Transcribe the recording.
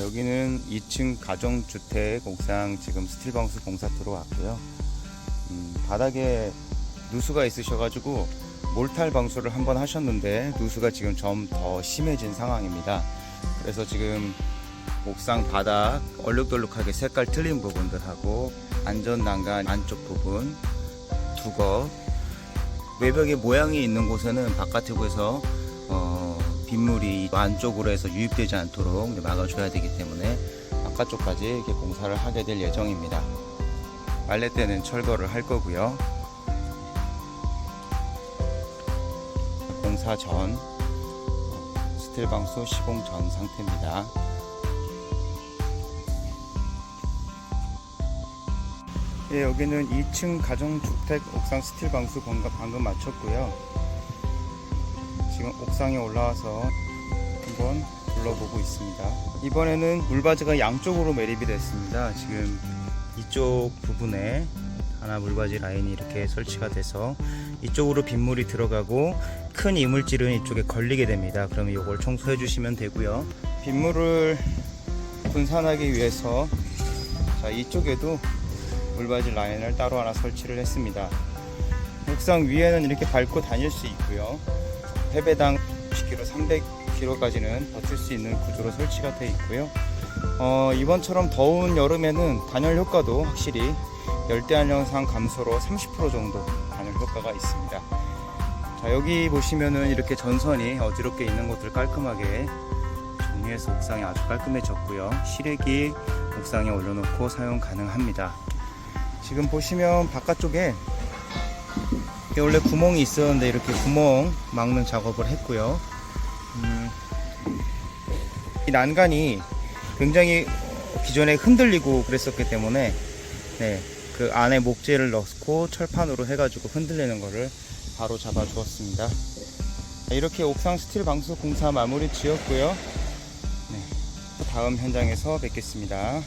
여기는 2층 가정주택 옥상 지금 스틸방수 공사 들어왔고요. 음, 바닥에 누수가 있으셔가지고 몰탈 방수를 한번 하셨는데 누수가 지금 좀더 심해진 상황입니다. 그래서 지금 옥상 바닥 얼룩덜룩하게 색깔 틀린 부분들하고 안전 난간 안쪽 부분 두거 외벽에 모양이 있는 곳에는 바깥쪽에서 어, 빗물이 안쪽으로 해서 유입되지 않도록 막아줘야 되기 때문에 바깥쪽까지 이렇게 공사를 하게 될 예정입니다. 때는 철거를 할 거고요. 공사 전 어, 스틸방수 시공 전 상태입니다. 예, 여기는 2층 가정주택 옥상 스틸 방수 공가 방금 마쳤고요. 지금 옥상에 올라와서 한번 둘러보고 있습니다. 이번에는 물바지가 양쪽으로 매립이 됐습니다. 지금 이쪽 부분에 하나 물바지 라인이 이렇게 설치가 돼서 이쪽으로 빗물이 들어가고 큰 이물질은 이쪽에 걸리게 됩니다. 그러면 이걸 청소해 주시면 되고요. 빗물을 분산하기 위해서 자 이쪽에도 물바지 라인을 따로 하나 설치를 했습니다. 옥상 위에는 이렇게 밟고 다닐 수 있고요. 패배당 10kg, 300kg까지는 버틸 수 있는 구조로 설치가 되어 있고요. 어, 이번처럼 더운 여름에는 단열 효과도 확실히 열대한 현상 감소로 30% 정도 단열 효과가 있습니다. 자, 여기 보시면은 이렇게 전선이 어지럽게 있는 것들 깔끔하게 정리해서 옥상이 아주 깔끔해졌고요. 실외기 옥상에 올려놓고 사용 가능합니다. 지금 보시면 바깥쪽에 이게 원래 구멍이 있었는데 이렇게 구멍 막는 작업을 했고요. 음, 이 난간이 굉장히 기존에 흔들리고 그랬었기 때문에 네, 그 안에 목재를 넣고 철판으로 해가지고 흔들리는 거를 바로 잡아 주었습니다. 이렇게 옥상 스틸 방수 공사 마무리 지었고요. 네, 또 다음 현장에서 뵙겠습니다.